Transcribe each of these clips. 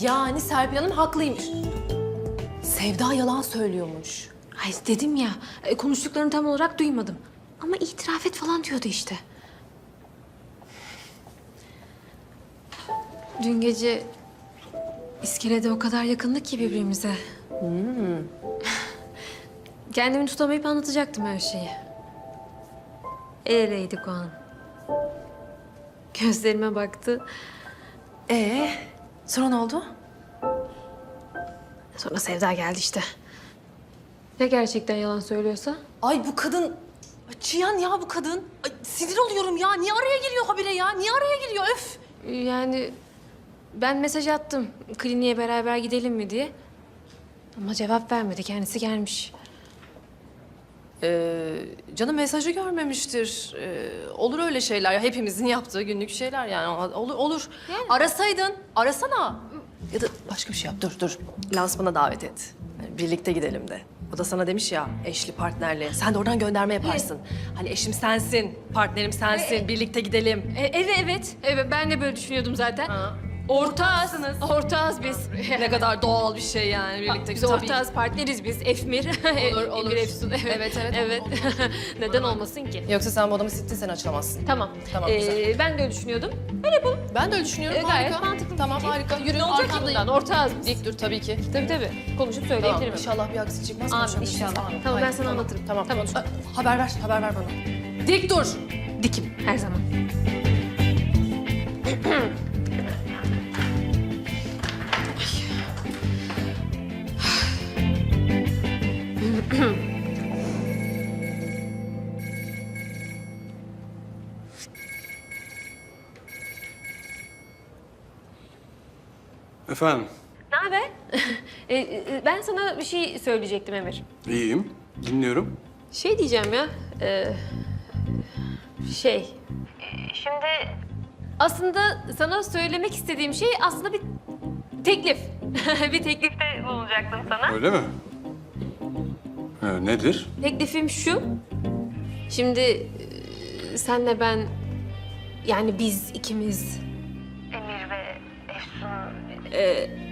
Yani Serpil Hanım haklıymış. Sevda yalan söylüyormuş. Ay dedim ya, e, konuştuklarını tam olarak duymadım. Ama itiraf et falan diyordu işte. Dün gece iskelede o kadar yakındık ki birbirimize. Kendimi tutamayıp anlatacaktım her şeyi. El eleydik o an. Gözlerime baktı. Ee, sonra ne oldu? Sonra Sevda geldi işte. Ya gerçekten yalan söylüyorsa? Ay bu kadın... Ay, Çiyan ya bu kadın. Ay, sinir oluyorum ya. Niye araya giriyor habire ya? Niye araya giriyor? Öf. Yani ben mesaj attım kliniğe beraber gidelim mi diye. Ama cevap vermedi. Kendisi gelmiş. Ee, canım mesajı görmemiştir. Ee, olur öyle şeyler. Hepimizin yaptığı günlük şeyler yani. Olur, olur. Arasaydın. Arasana. Ya da başka bir şey yap. Dur, dur. Lansmana davet et. Yani birlikte gidelim de. O da sana demiş ya eşli partnerli. Sen de oradan gönderme yaparsın. Hani eşim sensin, partnerim sensin. Birlikte gidelim. E, evet evet. Evet ben de böyle düşünüyordum zaten. Ha. Ortağız. Ortağız biz. Ne kadar doğal bir şey yani birlikte. Biz Tabii. ortağız, partneriz biz. Efmir. Olur, olur. Emir Efsun. Evet, Evet, evet, evet. Neden olmasın ki? Yoksa sen bu adamı sittin sen açılamazsın. Tamam. Tamam, Ee, güzel. ben de öyle düşünüyordum. Ben de öyle düşünüyorum. Ee, gayet harika. mantıklı. Tamam harika. Yürü Ne olacak arkandayım. bundan? Ortağız biz. Dik dur tabii ki. Tabii tabii. Konuşup Tamam söyleyebilirim. inşallah bir aksi çıkmaz. Amin, inşallah. Amin. Tamam, ben sana anlatırım. Tamam. Tamam. Haber ver, haber ver bana. Dik dur. Dikim her zaman. Efendim, Ne haber? E, e, ben sana bir şey söyleyecektim Emir. iyiyim. Dinliyorum. Şey diyeceğim ya. e, şey. Şimdi aslında sana söylemek istediğim şey aslında bir teklif. bir teklifte bulunacaktım sana. Öyle mi? Ee, nedir? Teklifim şu. Şimdi e, senle ben yani biz ikimiz Efsun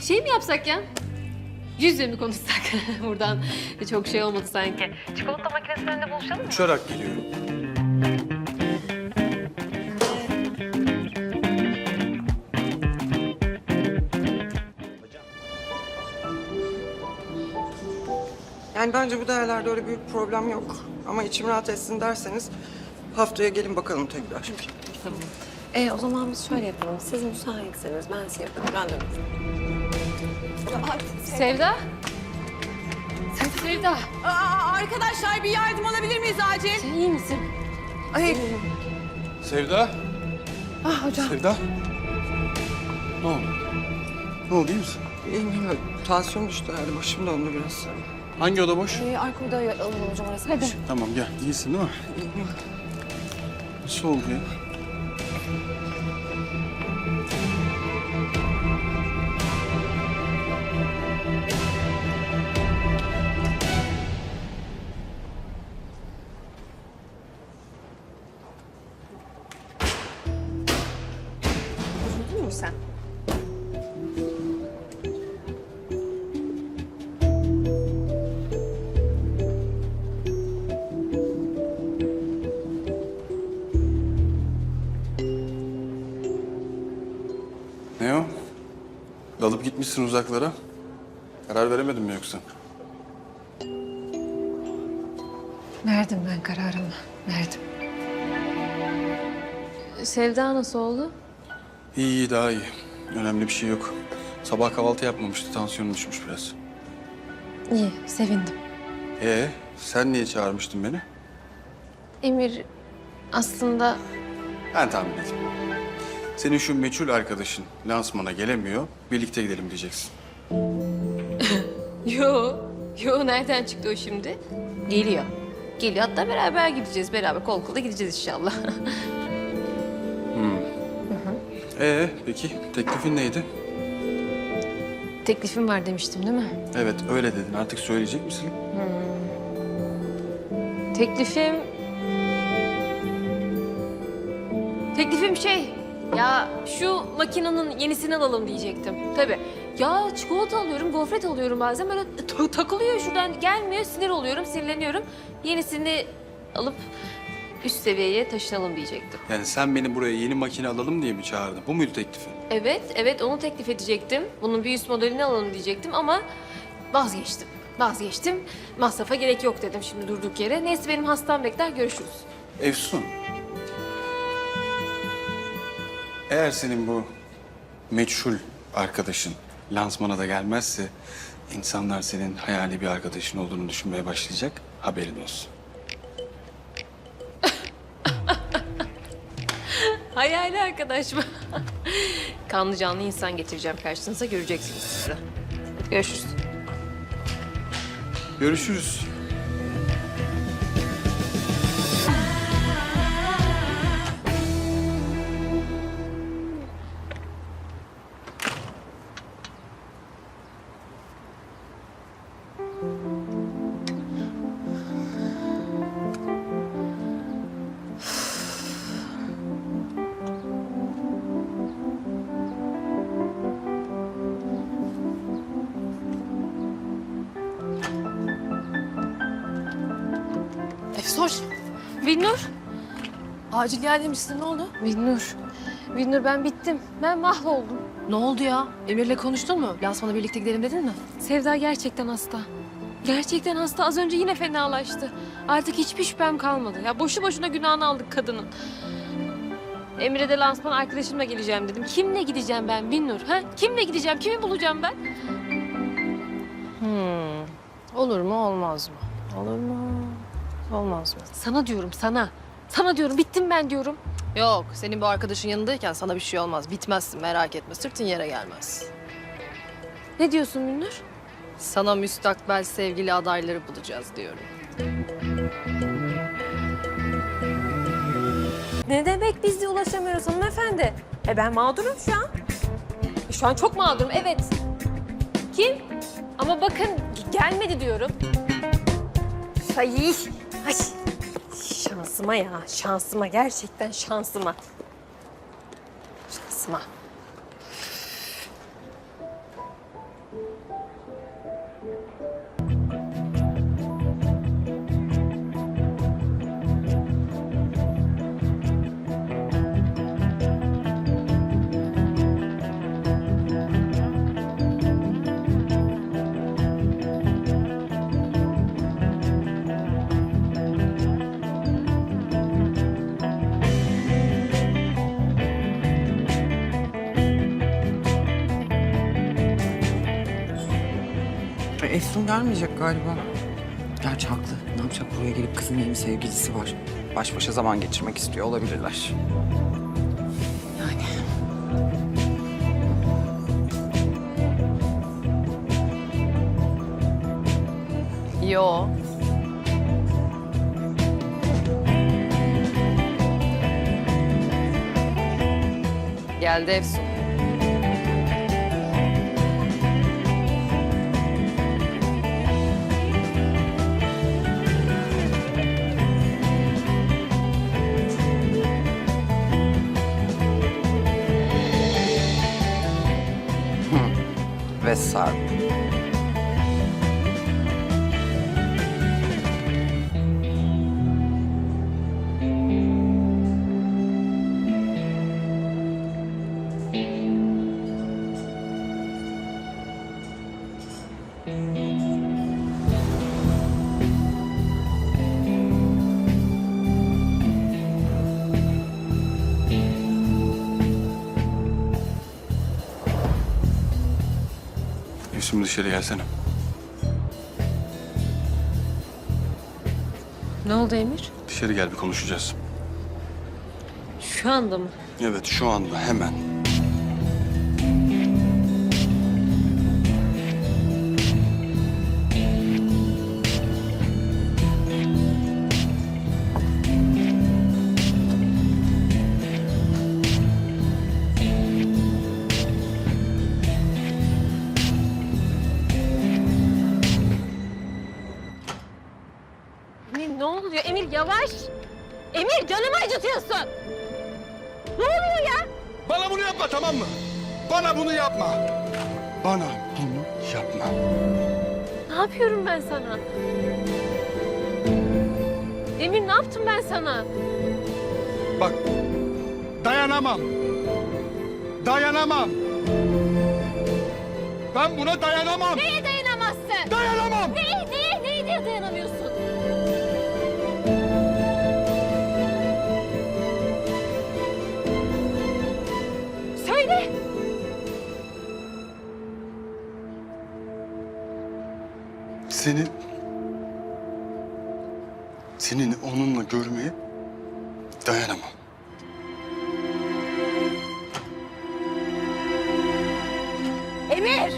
şey mi yapsak ya? Yüz yüze mi konuşsak buradan? Çok şey olmadı sanki. Çikolata makinesinin önünde buluşalım mı? Uçarak geliyorum. Yani bence bu değerlerde öyle büyük problem yok. Ama içim rahat etsin derseniz haftaya gelin bakalım tekrar. E o zaman biz şöyle yapalım. Siz müsaitseniz ben size yaparım. Ben dönüyorum. Sevda? Sevda. Aa, arkadaşlar bir yardım alabilir miyiz acil? Sen iyi misin? Ay, Sevda? ah hocam. Sevda? Ne oldu? Ne oldu, iyi misin? İyiyim iyiyim. Tansiyon düştü herhalde. Başım döndü biraz. Hangi oda boş? Ee, arka odaya alalım hocam orası. Hadi. Tamam, gel. İyisin değil mi? Nasıl oldu ya? Sen? Ne o? Dalıp gitmişsin uzaklara. Karar veremedin mi yoksa? Verdim ben kararımı. Verdim. Sevda nasıl oldu? İyi, iyi, daha iyi. Önemli bir şey yok. Sabah kahvaltı yapmamıştı, tansiyonu düşmüş biraz. İyi, sevindim. Ee, sen niye çağırmıştın beni? Emir aslında Ben tahmin ettim. Senin şu meçhul arkadaşın lansmana gelemiyor, birlikte gidelim diyeceksin. Yo, yo nereden çıktı o şimdi? Geliyor. Geliyor hatta beraber gideceğiz. Beraber kol kola gideceğiz inşallah. Ee, peki teklifin neydi? Teklifim var demiştim değil mi? Evet, öyle dedin. Artık söyleyecek misin? Teklifim... Teklifim şey... Ya şu makinenin yenisini alalım diyecektim. Tabii. Ya çikolata alıyorum, gofret alıyorum bazen böyle ta- takılıyor şuradan gelmiyor. Sinir oluyorum, sinirleniyorum. Yenisini alıp üst seviyeye taşınalım diyecektim. Yani sen beni buraya yeni makine alalım diye mi çağırdın? Bu muydu teklifin? Evet, evet onu teklif edecektim. Bunun bir üst modelini alalım diyecektim ama vazgeçtim. Vazgeçtim. Masrafa gerek yok dedim şimdi durduk yere. Neyse benim hastam bekler, görüşürüz. Efsun. Eğer senin bu meçhul arkadaşın lansmana da gelmezse... ...insanlar senin hayali bir arkadaşın olduğunu düşünmeye başlayacak. Haberin olsun. Hayali arkadaş mı? Kanlı canlı insan getireceğim karşınıza göreceksiniz siz. Görüşürüz. Görüşürüz. Acil gel demişsin. Ne oldu? Binnur. Binnur ben bittim. Ben mahvoldum. Ne oldu ya? Emir'le konuştun mu? Lansmana birlikte gidelim dedin mi? Sevda gerçekten hasta. Gerçekten hasta. Az önce yine fenalaştı. Artık hiçbir şüphem kalmadı. Ya boşu boşuna günahını aldık kadının. Emre de lansman arkadaşımla geleceğim dedim. Kimle gideceğim ben Binnur? Ha? Kimle gideceğim? Kimi bulacağım ben? Olur mu olmaz mı? Olur mu? Olmaz mı? Sana diyorum sana. Sana diyorum bittim ben diyorum. Yok, senin bu arkadaşın yanındayken sana bir şey olmaz. Bitmezsin merak etme. Sırtın yere gelmez. Ne diyorsun Binnur? Sana müstakbel sevgili adayları bulacağız diyorum. Ne demek biz de ulaşamıyoruz hanımefendi? E ben mağdurum şu an. E Şu an çok mağdurum evet. Kim? Ama bakın gelmedi diyorum. Ay, ay. Şansıma ya, şansıma gerçekten şansıma. Şansıma. Efsun gelmeyecek galiba. Gerçi haklı. Ne yapacak buraya gelip kızın yeni sevgilisi var. Baş başa zaman geçirmek istiyor olabilirler. Yani. Yo. Geldi Efsun. Ve Sarp. Dışarı gelsene. Ne oldu Emir? Dışarı gel bir konuşacağız. Şu anda mı? Evet şu anda hemen. Bana bunu yapma. Bana bunu yapma. Ne yapıyorum ben sana? Emir ne yaptım ben sana? Bak dayanamam. Dayanamam. Ben buna dayanamam. Neye dayanamazsın? Dayanamam. Neye, neye, neye, neye dayanamıyorsun? Seni... Senin onunla görmeye dayanamam. Emir!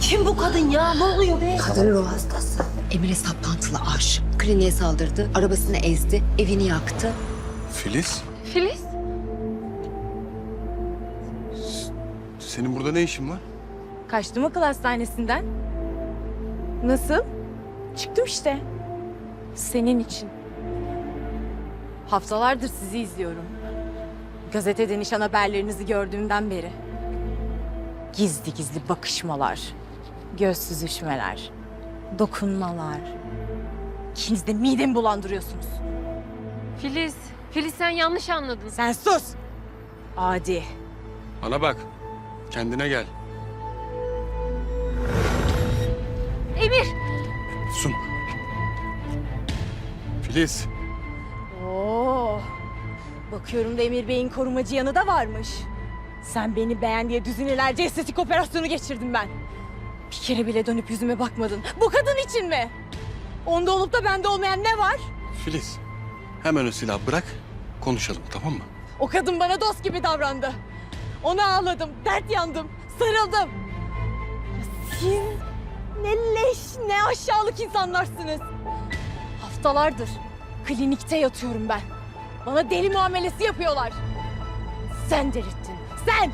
Kim bu kadın ya? Ne oluyor be? Kadın ruh hastası. Emir'e saplantılı aşık. Kliniğe saldırdı, arabasını ezdi, evini yaktı. Filiz, Filiz? Senin burada ne işin var? Kaçtım akıl hastanesinden. Nasıl? Çıktım işte. Senin için. Haftalardır sizi izliyorum. Gazetede nişan haberlerinizi gördüğümden beri. Gizli gizli bakışmalar, göz süzüşmeler, dokunmalar. İkiniz de midemi bulandırıyorsunuz. Filiz, Filiz sen yanlış anladın. Sen sus! Adi. Bana bak. Kendine gel. Emir! Sun. Filiz. Oo. Bakıyorum da Emir Bey'in korumacı yanı da varmış. Sen beni beğen diye düzinelerce estetik operasyonu geçirdim ben. Bir kere bile dönüp yüzüme bakmadın. Bu kadın için mi? Onda olup da bende olmayan ne var? Filiz. Hemen o silahı bırak. Konuşalım tamam mı? O kadın bana dost gibi davrandı. Ona ağladım, dert yandım, sarıldım. Ya Siz ne leş, ne aşağılık insanlarsınız. Haftalardır klinikte yatıyorum ben. Bana deli muamelesi yapıyorlar. Sen delirttin, sen!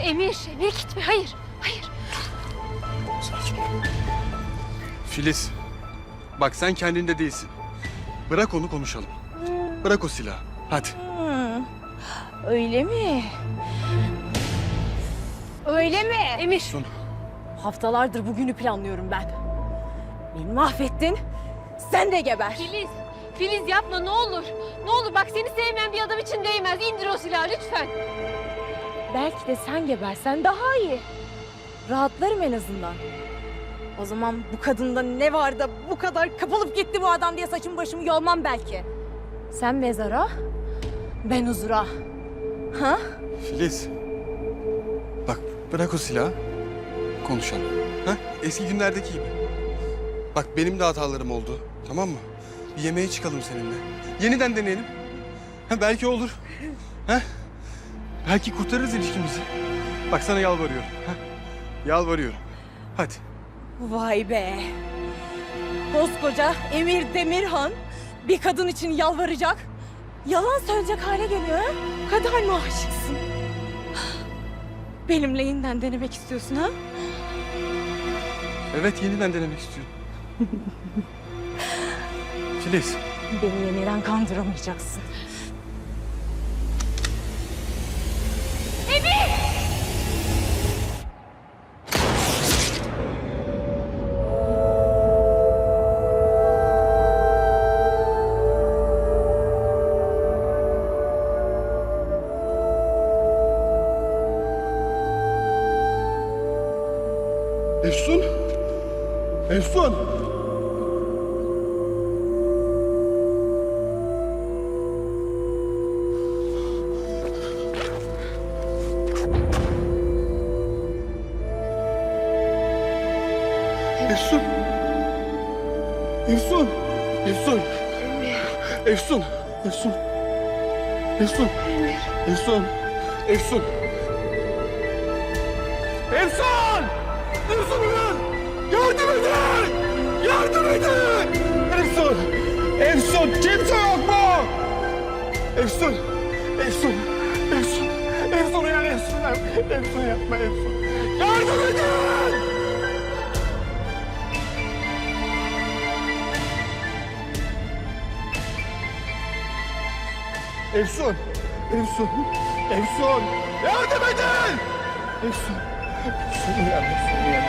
Emir, Emir gitme. Hayır, hayır. Filiz. Bak sen kendinde değilsin. Bırak onu konuşalım. Bırak o silahı. Hadi. Öyle mi? Öyle mi? Emir. Sun. Haftalardır bugünü planlıyorum ben. Beni mahvettin, sen de geber. Filiz, Filiz yapma ne olur. Ne olur bak seni sevmeyen bir adam için değmez. İndir o silahı lütfen. Belki de sen gebersen daha iyi. Rahatlarım en azından. O zaman bu kadında ne var da bu kadar kapılıp gitti bu adam diye saçım başımı yolmam belki. Sen mezara, ben huzura. Ha? Filiz. Bak bırak o silahı. Konuşalım. Ha? Eski günlerdeki gibi. Bak benim de hatalarım oldu. Tamam mı? Bir yemeğe çıkalım seninle. Yeniden deneyelim. Ha, belki olur. Ha? Belki kurtarırız ilişkimizi. Bak sana yalvarıyorum. Ha? Yalvarıyorum. Hadi. Vay be. Koskoca Emir Demirhan bir kadın için yalvaracak. Yalan söyleyecek hale geliyor ha? Bu kadar mı aşıksın? Benimle yeniden denemek istiyorsun ha? Evet yeniden denemek istiyorum. Filiz. Beni yeniden kandıramayacaksın. Efsun. Efsun. Efsun. Efsun! Efsun ulan! Yardım edin! Yardım edin! Efsun! Efsun! Kimse yok mu? Efsun! Efsun! Efsun! Efsun uyan Efsun! Efsun yapma Efsun! Yardım edin! Efsun! Efsun! Efsun! Yardım edin! Efsun! Efsun uyan, Efsun uyan,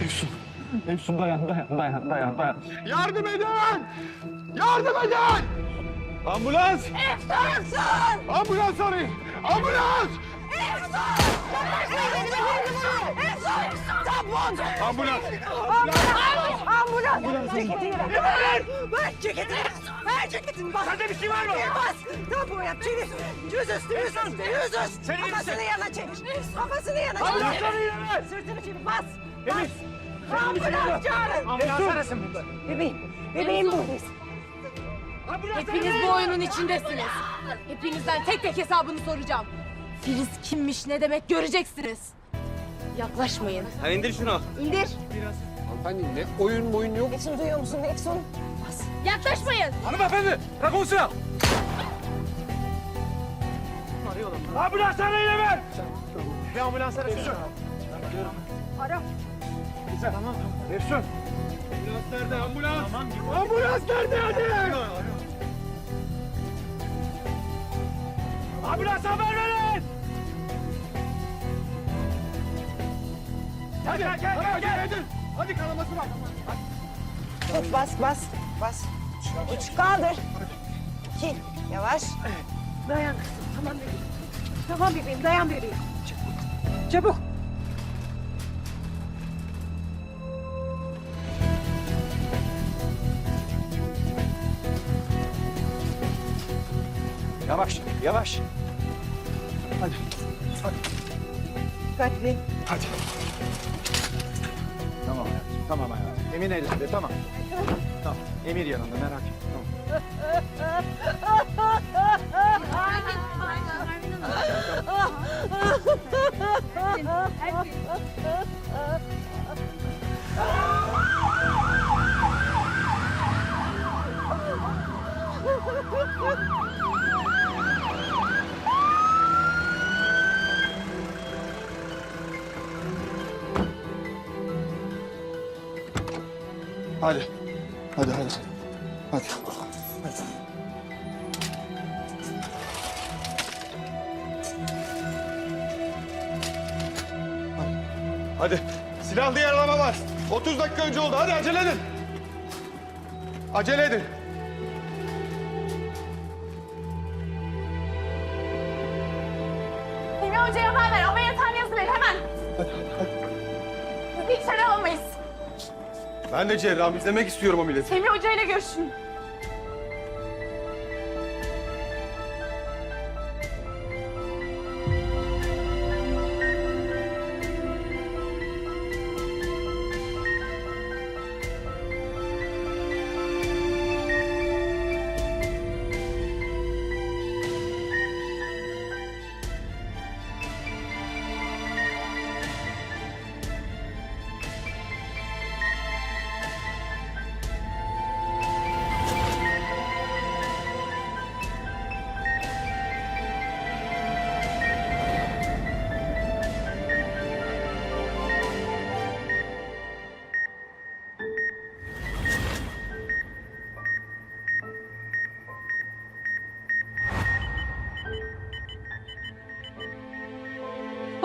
Efsun! Efsun dayan, dayan, dayan, dayan, dayan. Yardım edin! Yardım edin! Ambulans! Efsun! Ambulans arayın! Ambulans! Ambulans! Ambulans! Ceketini ver! Ver ceketini! Ver ceketini! Bas! Sende bir şey var mı? Bas! Tabu yap! Çevir! Yüzüstü, yüzüstü, yüzüstü! Kafasını yana çevir! Kafasını yana çevir! Sırtını çevir! Bas! Bas! Ambulans çağırın! Ambulans arasın burada. Bebeğim, bebeğim buradayız. Hepiniz bu oyunun içindesiniz. Hepinizden tek tek hesabını soracağım. Filiz kimmiş ne demek göreceksiniz. Yaklaşmayın. Ha indir şunu. İndir. Hanımefendi ne oyun boyun yok. Efsun duyuyor musun? Efsun. Yaklaşmayın. Hanımefendi. Bırakın silahı. Ambulans arayın hemen. Bir ambulans arayın. Ara. Tamam. Efsun. Ambulans nerede? Ambulans. Ambulans nerede hadi? Ambulans haber verin. Hadi gel gel gel. gel. Hadi kanaması var. Tut bas bas bas. Üç kaldır. İki. Yavaş. Dayan kızım. Tamam bebeğim. Tamam bebeğim. Dayan bebeğim. Çabuk. Çabuk. Yavaş yavaş. Dikkatli. Hadi. Tamam hayatım. Tamam hayatım. Emin elinde tamam. Tamam. Emir yanında merak etme. Tamam. Hadi. Hadi hadi. Hadi. Hadi. Silahlı yaralama var. 30 dakika önce oldu. Hadi acele edin. Acele edin. Beni hocaya haber ver. Ameliyathaneye yazıver hemen. Hadi hadi. hadi. İçeri alamayız. Ben de cerrahım. izlemek istiyorum o milleti. Emre Hoca ile görüşün.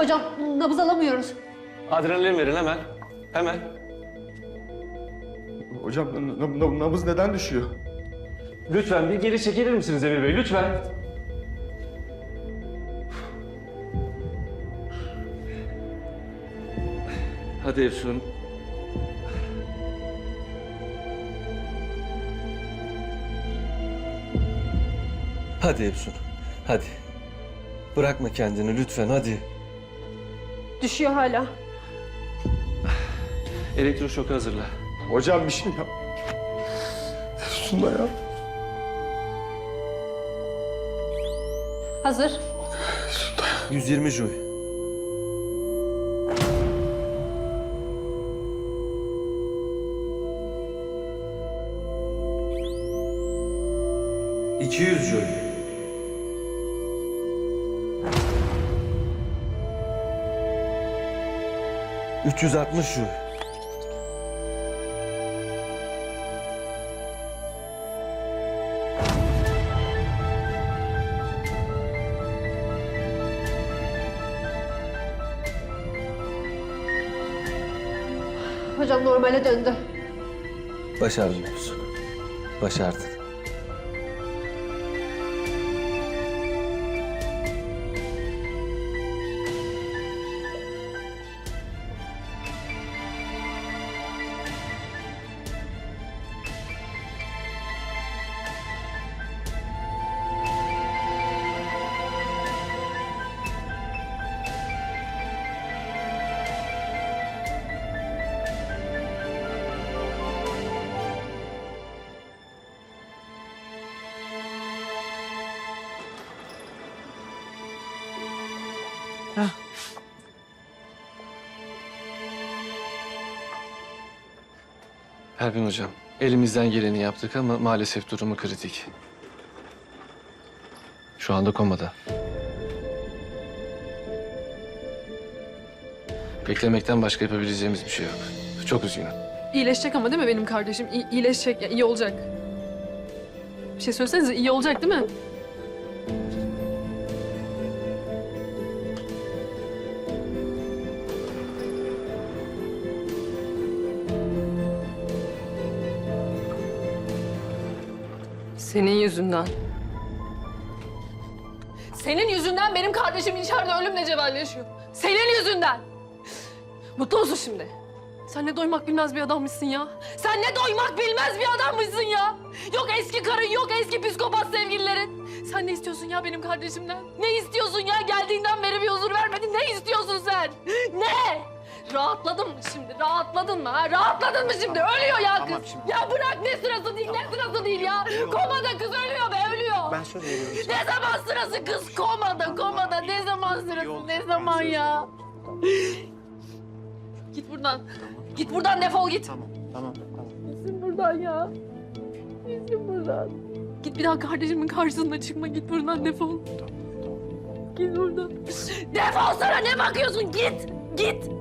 Hocam nabız alamıyoruz. Adrenalin verin hemen. Hemen. Hocam nabız neden düşüyor? Lütfen bir geri çekilir misiniz Emir Bey? Lütfen. Hadi Efsun. Hadi Efsun. Hadi. Bırakma kendini lütfen hadi. Düşüyor hala. Elektroşok hazırla. Hocam bir şey yap. Efsun dayan. Hazır. 120 joy. İki yüz joy. 360 şu. Hocam normale döndü. Başardın Başardınız. Başardık. Pervin Hocam, elimizden geleni yaptık ama maalesef durumu kritik. Şu anda komada. Beklemekten başka yapabileceğimiz bir şey yok. Çok üzgünüm. İyileşecek ama değil mi benim kardeşim? İyi, iyileşecek, yani iyi olacak. Bir şey söylesenize iyi olacak değil mi? Yüzünden. Senin yüzünden benim kardeşim içeride ölümle cebelleşiyor. Senin yüzünden. Mutlu musun şimdi? Sen ne doymak bilmez bir adammışsın ya. Sen ne doymak bilmez bir adammışsın ya. Yok eski karın, yok eski psikopat sevgililerin. Sen ne istiyorsun ya benim kardeşimden? Ne istiyorsun ya? Geldiğinden beri bir huzur vermedin. Ne istiyorsun sen? Ne? Rahatladın mı şimdi? Rahatladın mı ha? Rahatladın mı şimdi? Ölüyor ya kız. Tamam şimdi. Ya bırak ne sırası değil, ne sırası değil ya. Komada kız ölüyor be, ölüyor. Ben söz veriyorum. Ne zaman sırası kız komada komada ne zaman sırası ne zaman ya? Git buradan. Git buradan defol git. Tamam, tamam, tamam. Gitsin buradan ya. Gitsin buradan. Git bir daha kardeşimin karşısına çıkma git buradan defol. Git buradan. Defol sana ne bakıyorsun git. Git.